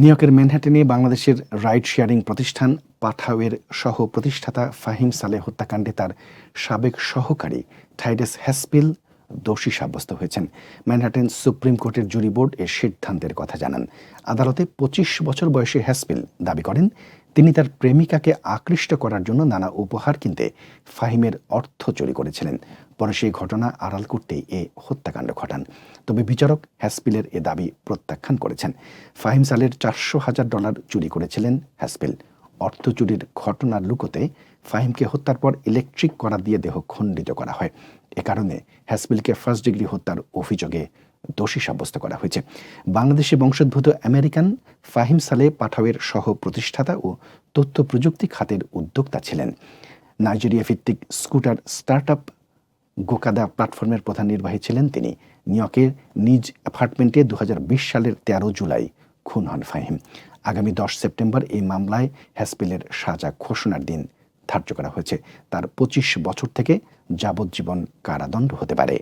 নিউইয়র্কের ম্যানহাটেনে বাংলাদেশের ride sharing প্রতিষ্ঠান, পাঠাওয়ের সহ প্রতিষ্ঠাতা ফাহিম সালেহ হত্যাকাণ্ডে তার সাবেক সহকারী থাইডেস হ্যাসপিল দোষী সাব্যস্ত হয়েছেন। ম্যানহাটেন সুপ্রিম কোর্টের জুরি বোর্ড এর সিদ্ধান্তের কথা জানান। আদালতে পঁচিশ বছর বয়সী হ্যাসপিল দাবি করেন তিনি তার প্রেমিকাকে আকৃষ্ট করার জন্য নানা উপহার কিনতে ফাহিমের অর্থ চুরি করেছিলেন। পরে সেই ঘটনা আড়াল করতেই এ হত্যাকাণ্ড ঘটান। তবে বিচারক হ্যাসপিলের এ দাবি প্রত্যাখ্যান করেছেন। ফাহিম সালের চারশো হাজার ডলার চুরি করেছিলেন হ্যাসপিল। অর্থ চুরির ঘটনার লুকোতে ফাহিমকে হত্যার পর ইলেকট্রিক করা দিয়ে দেহ খণ্ডিত করা হয়। এ কারণে হ্যাসপিলকে ফার্স্ট ডিগ্রি হত্যার অভিযোগে দোষী সাব্যস্ত করা হয়েছে। বাংলাদেশে বংশোদ্ভূত আমেরিকান ফাহিম সালে পাঠাওয়ের সহ প্রতিষ্ঠাতা ও তথ্য প্রযুক্তি খাতের উদ্যোক্তা ছিলেন। নাইজেরিয়া ভিত্তিক স্কুটার স্টার্টআপ গোকাদা প্ল্যাটফর্মের প্রধান নির্বাহী ছিলেন তিনি। নিউইয়র্কের নিজ অ্যাপার্টমেন্টে দু হাজার বিশ সালের তেরো জুলাই খুন হন ফাহিম। আগামী দশ সেপ্টেম্বর এই মামলায় হ্যাসপিলের সাজা ঘোষণার দিন ধার্য করা হয়েছে। তার পঁচিশ বছর থেকে যাবজ্জীবন কারাদণ্ড হতে পারে।